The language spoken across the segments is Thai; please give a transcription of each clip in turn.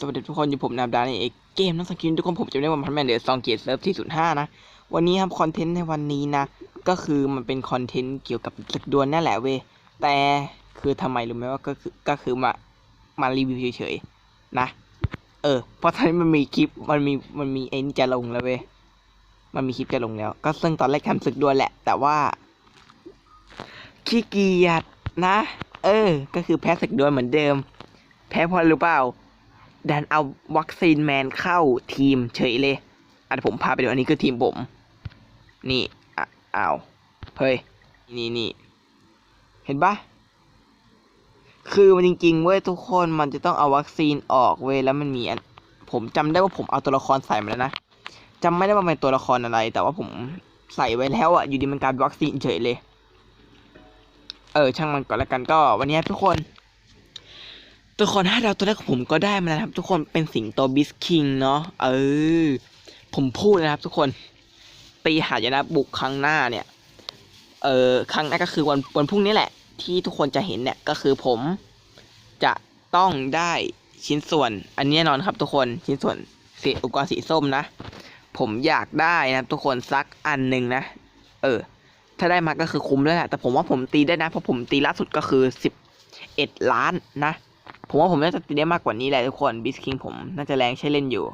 สวัสดีทุกคนอยู่ผมนามดาในเอกเกมนักสกินทุกคนผมจะได้ว่าพันแมนเดอร์ซองเกียร์เซิร์ฟที่ศูนย์ห้านะ วันนี้ครับคอนเทนต์ในวันนี้นะ ก็คือมันเป็นคอนเทนต์เกี่ยวกับศึกดวลนั่นแหละเว้แต่คือทำไมรู้ไหมว่าก็คือก็คือมามารีวิวเฉยๆนะ เออเพราะตอนนี้มันมีคลิปมันมีมันมีไอ้นี่จะลงแล้วเว้มันมีคลิปจะลงแล้ว ก็ซึ่งตอนแรกทำศึกดวลแหละ แต่ว่าขี้เกียจนะ เออ ก็คือแพ้ศึกดวลเหมือนเดิม แพ้เพราะอะไรรู้เปล่า ดันเอาวัคซีนแมนเข้าทีมเฉยเลยอะผมพาไปดูอันนี้คือทีมผม นี่อ้าวเฮ้ยนี่นี่เห็นปะคือมันจริงๆเว้ยทุกคนมันจะต้องเอาวัคซีนออกเว้ยแล้วมันมีอันผมจำได้ว่าผมเอาตัวละครใส่มาแล้วนะจำไม่ได้ว่าเป็นตัวละครอะไร แต่ว่าผมใส่ไว้แล้วอะอยู่ดีมันกลายเป็นวัคซีนเฉยเลย เออช่างมันก่อนแล้วกันก็ วันนี้ทุกคน ตัวละครห้าดาวตัวแรกของผมก็ได้มาแล้วนะครับ ทุกคนเป็นสิงโตบิสคิงเนาะเออ ผมพูดนะครับ ทุกคนตีหายนะบุกครั้งหน้าเนี่ย เออครั้งหน้าก็คือวันวันพรุ่งนี้แหละ ที่ทุกคนจะเห็นเนี่ยก็คือผมจะต้องได้ชิ้นส่วน อันนี้นอนครับ ทุกคนชิ้นส่วนสีอุปกรณ์สีส้มนะ ผมอยากได้นะทุกคนสักอันหนึ่งนะ เออ ถ้าได้มาก็คือคุ้มแล้วแหละแต่ผมว่าผมตีได้นะ เพราะผมตีล่าสุดก็คือสิบเอ็ดล้านนะ ผมว่าผมน่าจะตีได้มากกว่านี้แหละทุกคนบิสคิงผมน่าจะแรงใช้เล่นอยู่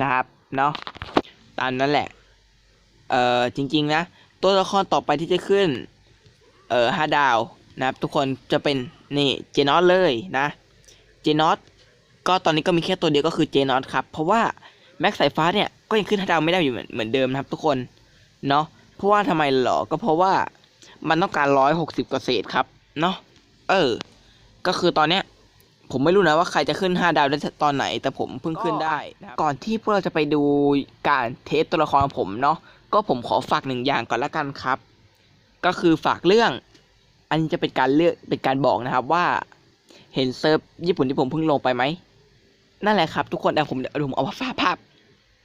นะครับเนาะตามนั้นแหละ เอ่อจริง ๆ นะ ตัวละครต่อไปที่จะขึ้น เอ่อห้าดาวนะครับ ทุกคนจะเป็นนี่เจนอสเลยนะเจนอสก็ตอนนี้ก็มีแค่ตัวเดียวก็คือเจนอสครับ เพราะว่าแม็กสายฟ้าเนี่ยก็ยังขึ้นห้าดาวไม่ได้อยู่เหมือนเหมือนเดิมนะครับทุกคนเนาะเพราะว่าทำไมหรอก็เพราะว่ามันต้องการร้อยหกสิบกว่าเศษครับเนาะเออ ก็คือตอนเนี้ย ผมไม่รู้นะว่าใครจะขึ้น 5 ดาวได้ตอนไหน แต่ผมเพิ่งขึ้นได้นะครับก่อนที่พวกเราจะไปดูการเทสตัวละครของผมเนาะก็ผมขอฝากหนึ่งอย่างก่อนละกันครับ ก็คือฝากเรื่อง อันนี้จะเป็นการเลือกเป็นการบอกนะครับว่า เห็นเซิร์ฟญี่ปุ่นที่ผมเพิ่งลงไปไหมนั่นแหละครับ ทุกคนแต่ผมเดี๋ยวผมเอาภาพภาพ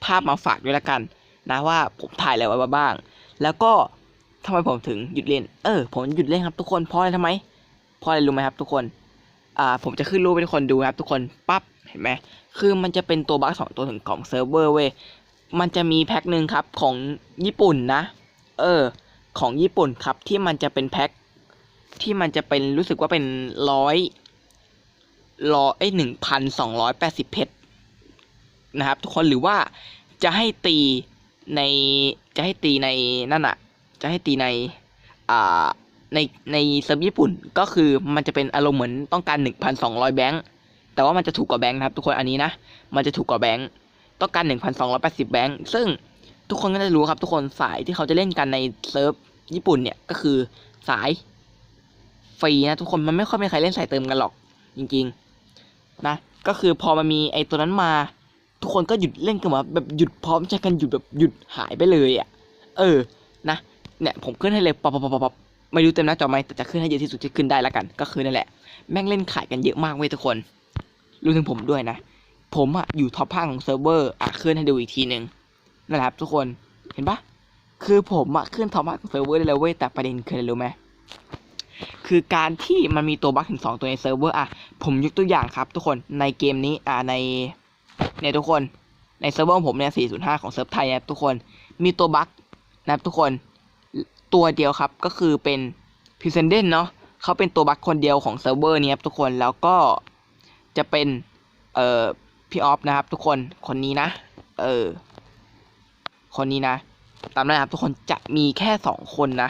ภาพมาฝากด้วยละกัน นะว่าผมถ่ายอะไรไว้บ้าง แล้วก็ทำไมผมถึงหยุดเล่น เออ ผมหยุดเล่นครับทุกคนเพราะอะไรทำไมเพราะอะไรรู้ไหมครับทุกคน อ่าผมจะขึ้นรูปให้ทุกคนดูนะครับทุกคนปั๊บเห็นไหมคือมันจะเป็นตัวบั๊กสองตัวถึงของเซิร์ฟเวอร์เว้ยมันจะมีแพ็คหนึ่งครับของญี่ปุ่นนะ เออ ของญี่ปุ่นครับที่มันจะเป็นแพ็คที่มันจะเป็นรู้สึกว่าเป็นร้อยร้อยหนึ่งพันสองร้อยแปดสิบเพชรนะครับ ทุกคนหรือว่าจะให้ตีในจะให้ตีในนั่นอะจะให้ตีในอ่า ในในเซิร์ฟญี่ปุ่นก็คือมันจะเป็นอารมณ์เหมือนต้องการ 1,200 แบงค์แต่ว่ามันจะถูกกว่าแบงค์นะครับทุกคนอันนี้นะ มันจะถูกกว่าแบงค์ต้องการ 1,280 แบงค์ซึ่งทุกคนก็จะรู้ครับทุกคนสายที่เขาจะเล่นกันในเซิร์ฟญี่ปุ่นเนี่ยก็คือสายฟรีนะทุกคนมันไม่ค่อยมีใครเล่นสายเติมกันหรอกจริงๆนะก็คือพอมันมีไอ้ตัวนั้นมา ทุกคนก็หยุดเล่นกันมดแบบหยุดพร้อมใจกันหยุดแบบหยุดหายไปเลยอะ เออนะเนี่ยผมขึ้นให้เลยป๊อปป๊อปป ไม่รู้เต็มหน้าจอไหมแต่จะขึ้นให้เยอะที่สุดที่ขึ้นได้แล้วกัน ก็คือนั่นแหละ แม่งเล่นขายกันเยอะมากเว้ยทุกคนรวมถึงผมด้วยนะ ผมอะอยู่ท็อปห้าของเซิร์ฟเวอร์อะขึ้นให้ดูอีกทีหนึ่งนั่นแหละครับทุกคนเห็นปะคือผมอะขึ้นท็อปห้าของเซิร์ฟเวอร์ได้แล้วเว้ยแต่ประเด็นคืออะไรรู้ไหมคือการที่มันมีตัวบั๊กถึงสองตัวในเซิร์ฟเวอร์อะผมยกตัวอย่างครับ ทุกคนในเกมนี้อ่าในเนี่ยทุกคนในเซิร์ฟเวอร์ผมเนี่ย405 ของเซิร์ฟไทยนะทุกคน มีตัวบั๊กนะครับทุกคน ตัวเดียวครับก็คือเป็นพิเซนเดนเนาะเขาเป็นตัวบัคคนเดียวของเซิร์ฟเวอร์นี้ครับทุกคนแล้วก็จะเป็นเอ่อพี่ออฟนะครับ ทุกคนคนนี้นะ เออ คนนี้นะ ตามนั้นครับ ทุกคนจะมีแค่สองคนนะ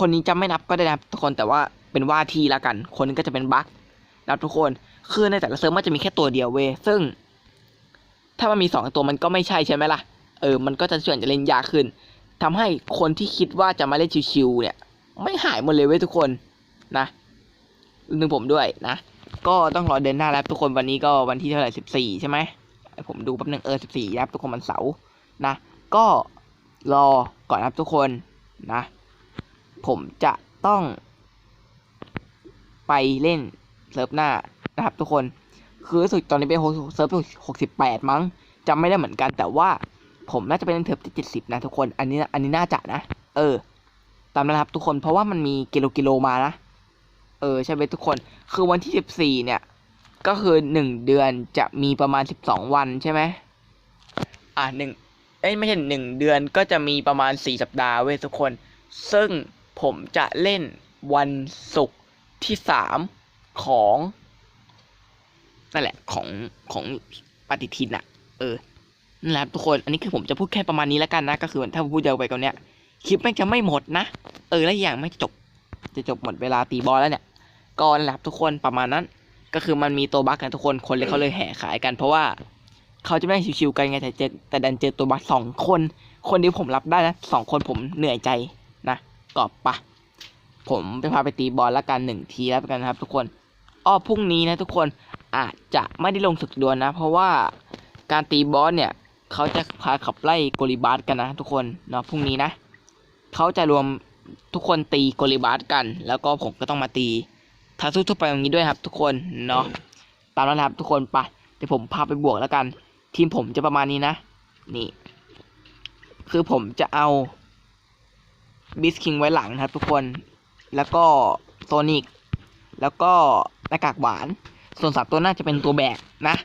คนนี้จะไม่นับก็ได้นะครับ ทุกคนแต่ว่าเป็นว่าที่ละกัน คนนึงก็จะเป็นบัคนะครับทุกคนคือในแต่ละเซิร์ฟมันจะมีแค่ตัวเดียวเว้ยซึ่ง ถ้ามันมีสองตัวมันก็ไม่ใช่ใช่ไหมล่ะเออมันก็จะส่วนจะเล่นยากขึ้น ทำให้คนที่คิดว่าจะมาเล่นชิวๆเนี่ย ไม่หายหมดเลยเว้ยทุกคนนะรวมถึงผมด้วยนะ ก็ต้องรอเดือนหน้าแล้วทุกคนวันนี้ก็วันที่เท่าไหร่สิบสี่ใช่ไหมผมดูแป๊บนึงเออสิบสี่ครับทุกคนมันเสาร์นะ ก็รอก่อนครับทุกคนนะ ผมจะต้อง ไปเล่นเซิร์ฟหน้านะครับทุกคน คือสึกตอนนี้เป็นเซิร์ฟหกสิบแปดมั้งจำไม่ได้เหมือนกันแต่ว่า ผมน่าจะเป็นเทอร์ที่เจ็ดสิบนะทุกคน อันนี้อันนี้น่าจะนะ เออ ตามนั้นครับทุกคนเพราะว่ามันมีกิโลกิโลมานะ เออใช่ไหมทุกคน คือวันที่สิบสี่เนี่ย ก็คือหนึ่งเดือนจะมีประมาณสิบสองวันใช่ไหมอ่าหนึ่งเอ้ยไม่ใช่หนึ่งเดือนก็จะมีประมาณสี่สัปดาห์เว้ยทุกคน ซึ่งผมจะเล่นวันศุกร์ที่สามของนั่นแหละของของปฏิทินอะเออ นั่นแหละครับทุกคนอันนี้คือผมจะพูดแค่ประมาณนี้แล้วกันนะก็คือถ้าพูดยาวไปกว่าเนี้ยคลิปแม่งจะไม่หมดนะ เออแล้วอย่างไม่จบ จะจบหมดเวลาตีบอลแล้วเนี่ยก็นั่นแหละครับทุกคนประมาณนั้น ก็คือมันมีตัวบั๊กกันทุกคนคนเลยเขาเลยแห่ขายกัน เพราะว่าเขาจะไม่ได้ชิวๆกันไงแต่เจอแต่ดันเจอตัวบั๊กสองคน คนเดียวผมรับได้นะสองคนผมเหนื่อยใจนะก็ปะผมไปพาไปตีบอลแล้วกันหนึ่งทีแล้วกันนะครับ ทุกคนอ้อพรุ่งนี้นะทุกคนอาจจะไม่ได้ลงศึกดวลนะ เพราะว่าการตีบอลเนี่ย เขาจะพาขับไล่โกลิบาสกันนะทุกคนเนาะพรุ่งนี้นะเขาจะรวมทุกคนตีโกลิบาสกัน แล้วก็ผมก็ต้องมาตีทาสู้ทั่วไปอย่างนี้ด้วยครับ ทุกคนเนาะตามนั้นครับทุกคนไปเดี๋ยวผมพาไปบวกแล้วกัน ทีมผมจะประมาณนี้นะ นี่ คือผมจะเอาบิสคิงไว้หลังนะครับ ทุกคนแล้วก็โซนิกแล้วก็หน้ากากหวาน ส่วนสามตัวน่าจะเป็นตัวแบกนะ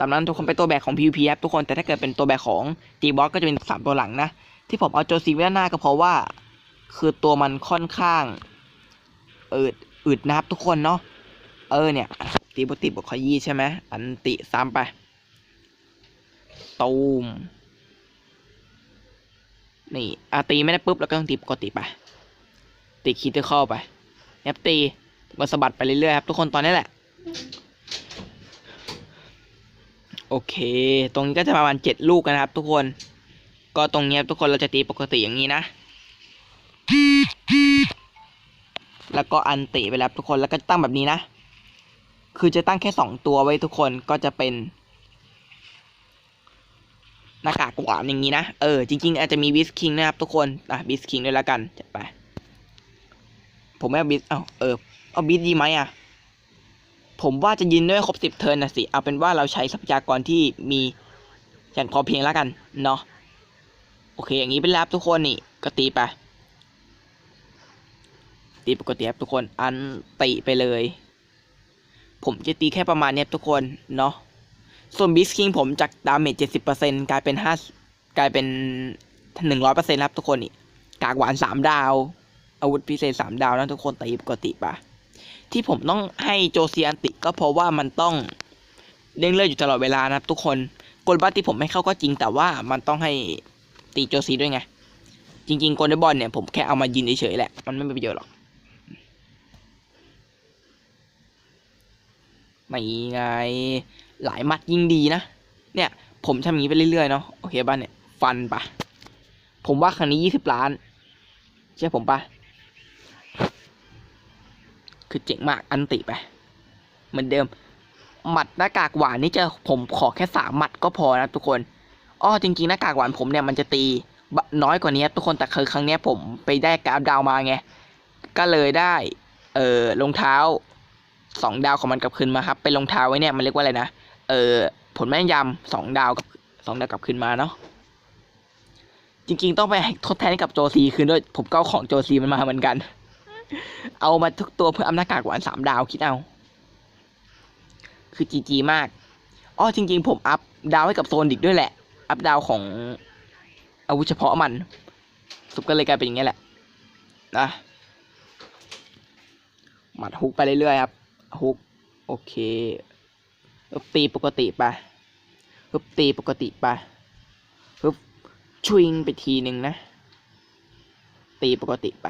ตามนั้นทุกคนเป็นตัวแบกของ PVP ครับทุกคนแต่ถ้าเกิดเป็นตัวแบกของ G b o s ก็จะเป็นสามตัวหลังนะ ที่ผมเอาโจซีไว้ด้านหน้าก็เพราะว่า คือตัวมันค่อนข้างอืดอึดนะครับทุกคนเนาะเออเนี่ยตีบติบกขยี้ใช่ไหมอันติซ้ำไปตูมนี่อาตีไม่ได้ปุ๊บแล้วก็ต้องตีปกติไปตีคีติเข้าไปแอบตีก็สะบัดไปเรื่อยๆครับทุกคนตอนนี้แหละ โอเค ตรงนี้ก็จะประมาณเจ็ดลูกนะครับ ทุกคน ก็ตรงนี้ทุกคนเราจะตีปกติอย่างนี้นะ แล้วก็อันติไปแล้วทุกคน แล้วก็ตั้งแบบนี้นะ คือจะตั้งแค่สองตัวไว้ทุกคน ก็จะเป็นหน้ากากหวานอย่างนี้นะ เออ จริง ๆ อาจจะมีบิสคิงนะครับทุกคน อะบิสคิงด้วยแล้วกันจัดไป ผมไม่เอาบิสเอาเออ เอาบิสดีไหมอะ ผมว่าจะยืนด้วยครบสิบเทิร์นนะสิ เอาเป็นว่าเราใช้ทรัพยากรที่มีอย่างพอเพียงแล้วกันเนาะโอเค อย่างนี้เป็นแล้วทุกคนนี่ก็ตีไปตีปกติครับทุกคนอันติไปเลย ผมจะตีแค่ประมาณนี้ทุกคนเนาะส่วนบิสคิงผมจากดาเมจเจ็ดสิบเปอร์เซ็นกลายเป็นห้ากลายเป็นหนึ่งร้อยเปอร์เซ็นต์ครับทุกคนนี่กากหวานสามดาว อาวุธพิเศษสามดาวนะทุกคนตีปกติปะ ที่ผมต้องให้โจเซียนติก็เพราะว่ามันต้องเด้งเลือดอยู่ตลอดเวลานะครับ ทุกคนกลบัตที่ผมไม่เข้าก็จริงแต่ว่ามันต้องให้ตีโจซีด้วยไง จริงๆกลเดบอลเนี่ยผมแค่เอามายินเฉยๆแหละ มันไม่มีประโยชน์หรอกไม่ไง หลายมัดยิ่งดีนะ เนี่ย ผมทำอย่างนี้ไปเรื่อยๆเนาะโอเคบ้านเนี่ย ฟันปะผมว่าครั้งนี้ยี่สิบล้านเชื่อผมปะ คือเจ๋งมากอันติไป เหมือนเดิม หมัดหน้ากากหวานนี่จะผมขอแค่สามหมัดก็พอนะทุกคนอ้อจริงๆหน้ากากหวานผมเนี่ยมันจะตีน้อยกว่านี้ทุกคนแต่คือครั้งนี้ผมไปได้กราฟดาวมาไง ก็เลยได้เออรองเท้าสองดาวของมันกลับคืนมาครับเป็นรองเท้าไว้เนี่ยมันเรียกว่าอะไรนะเออผลแม่นยำสองดาวกับสองดาวกลับคืนมาเนาะจริงๆ ต้องไปทดแทนกับโจซีคืนด้วยผมก็ของโจซีมันมาเหมือนกัน เอามาทุกตัวเพื่ออำนาจกากหวานสามดาวคิดเอา คือจีจีมากอ้อจริง ๆ ผมอัพดาวให้กับโซนดิกด้วยแหละ อัพดาวของอาวุธเฉพาะมัน สุดก็เลยกลายเป็นอย่างนี้แหละนะหมัดฮุกไปเรื่อยๆครับฮุกโอเคฮึบตีปกติไปฮึบตีปกติไปฮึบชวิงไปทีหนึ่งนะ ตีปกติไป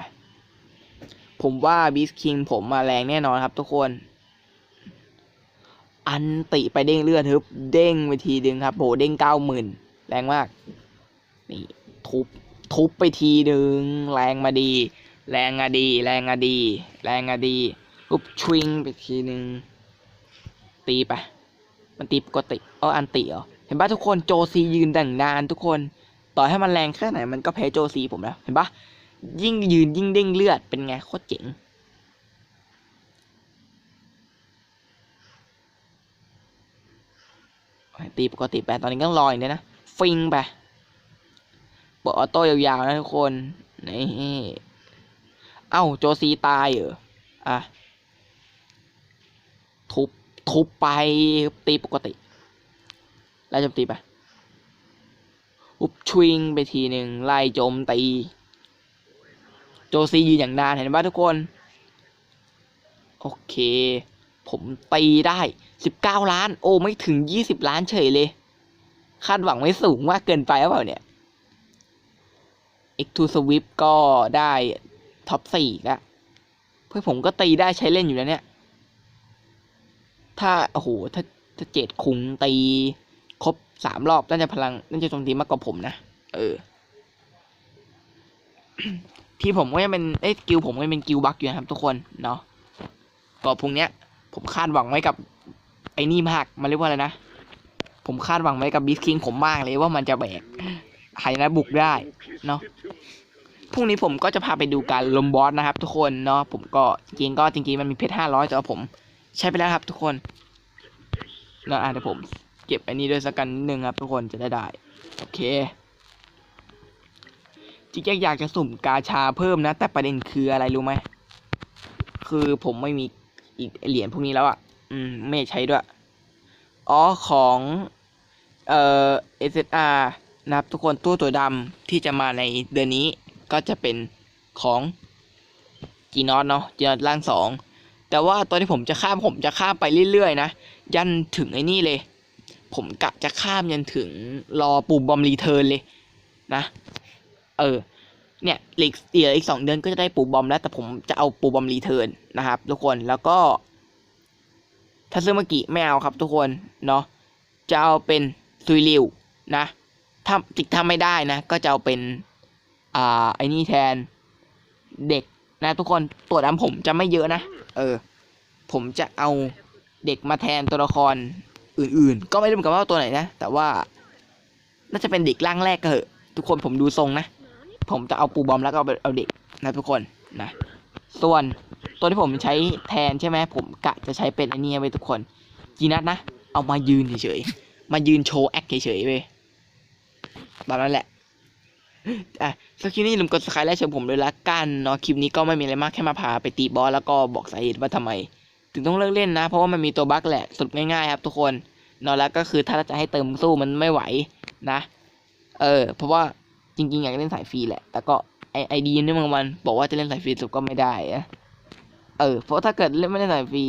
ผมว่าบิสคิงผมมาแรงแน่นอนครับทุกคน อันติไปเด้งเลือดฮึบเด้งไปทีหนึ่งครับโหเด้งเก้าหมื่นแรงมาก นี่ทุบทุบไปทีหนึ่งแรงมาดี แรงอะดี แรงอะดี แรงอะดีปุ๊บชวิงไปทีหนึ่งตีไป มันตีปกติเอออันติเหรอเห็นปะทุกคนโจซียืนดั่งนานทุกคน ต่อให้มันแรงแค่ไหนมันก็แพ้โจซีผมแล้วเห็นปะ ยิ่งยืนยิ่งเด้งเลือดเป็นไงโคตรเจ๋งตีปกติไปตอนนี้ก็ต้องรออีกเนี่ยนะ ฟิงไปเปิดออโต้ยาวๆนะทุกคนนี่เอ้าโจซีตายเหรออะทุบทุบไปตีปกติ แล้วโจมตีไปอุบชวิงไปทีหนึ่งไล่โจมตี โจซียืนอย่างนานเห็นไหมทุกคน โอเค ผมตีได้สิบเก้าล้าน โอ้ ไม่ถึงยี่สิบล้านเฉยเลย คาดหวังไว้สูงมากเกินไปหรือเปล่าเนี่ย X2 Swift ก็ได้ท็อปสี่ล้วเพื่อผมก็ตีได้ใช้เล่นอยู่แล้วเนี่ย ถ้า โอ้โห ถ้าถ้าเจ็ดคุงตี ครบสามรอบ น่าจะพลัง น่าจะโจมตีมากกว่าผมนะ เออ ที่ผมก็ยังเป็นเอ้ยกิลผมก็ยังเป็นกิลบักอยู่นะครับทุกคนเนาะก็พรุ่งเนี้ย ผมคาดหวังไว้กับไอ้นี่มากมันเรียกว่าอะไรนะ ผมคาดหวังไว้กับบิสคิงผมมากเลยว่ามันจะแบกหายนะบุกได้เนาะพรุ่งนี้ผมก็จะพาไปดูการลมบอสนะครับ ทุกคนเนาะผมก็จริงก็จริงๆมันมีเพชรห้าร้อยแต่ว่าผมใช้ไปแล้วครับ ทุกคนเนาะอะเดี๋ยวผม เก็บอันนี้ด้วยสักกันนิดนึงครับ ทุกคนจะได้ได้โอเค จริงๆอยากจะสุ่มกาชาเพิ่มนะ แต่ประเด็นคืออะไรรู้ไหม คือผมไม่มีอีกเหรียญพวกนี้แล้วอะ่ะ อืม ไม่ใช้ด้วย อ๋อของเอ่อ SSR นะครับทุกคนตัวตัวดำที่จะมาในเดือนนี้ก็จะเป็นของจีนอตเนาะจีนอตล่างสองแต่ว่าตอนที่ผมจะข้ามผมจะข้ามไปเรื่อยๆนะ ยันถึงไอ้นี่เลย ผมกะจะข้ามยันถึงรอปุ่มบอมรีเทิร์นเลยนะ เออเนี่ยเหล็กเดียวอีกสองเดือนก็จะได้ปูบอมแล้ว แต่ผมจะเอาปูบอมรีเทิร์นนะครับ ทุกคนแล้วก็ถ้าซื้อเมื่อกี้ไม่เอาครับ ทุกคนเนาะจะเอาเป็นซุยริวนะถ้าจิกถ้าไม่ได้นะ ก็จะเอาเป็นอ่าไอ้นี่แทนเด็กนะทุกคนตัวดำผมจะไม่เยอะนะ เออ ผมจะเอาเด็กมาแทนตัวละครอื่นๆ ก็ไม่รู้เหมือนกันว่าตัวไหนนะ แต่ว่าน่าจะเป็นเด็กร่างแรกก็เหอะ ทุกคนผมดูทรงนะ ผมจะเอาปูบอมแล้วก็เอาเอาเด็กนะทุกคนนะ ส่วนตัวที่ผมใช้แทนใช่ไหมผมกะจะใช้เป็นอันนี้ไว้ทุกคนจีนัทนะ เอามายืนเฉยๆมายืนโชว์แอคเฉยๆไปแบบนั้นแหละอะสคลิปนี้อย่าลืมกดสไครต์และเชิญผมเลยละกันเนาะคลิปนี้ก็ไม่มีอะไรมากแค่มาพาไปตีบอสแล้วก็บอกสาเหตุว่าทำไม ถึงต้องเลิกเล่นนะ เพราะว่ามันมีตัวบั๊กแหละสรุปง่ายๆครับทุกคนเนาะแล้วก็คือถ้าจะให้เติมสู้มันไม่ไหวนะ เออ เพราะว่า จริงๆอยากเล่นสายฟรีแหละ แต่ก็ไอไอดีนี่บางวันบอกว่าจะเล่นสายฟรีสุดก็ไม่ได้อะเออ เพราะถ้าเกิดเล่นไม่เล่นสายฟรี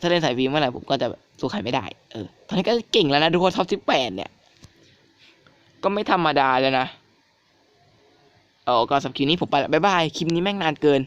ถ้าเล่นสายฟรีเมื่อไหร่ผมก็จะสู้ใครไม่ได้ เออ ตอนนี้ก็เก่งแล้วนะทุกคนท็อปสิบแปดเนี่ย ก็ไม่ธรรมดาเลยนะเออก็สำหรับคลิปนี้ผมไปละบ๊ายบาย คลิปนี้แม่งนานเกิน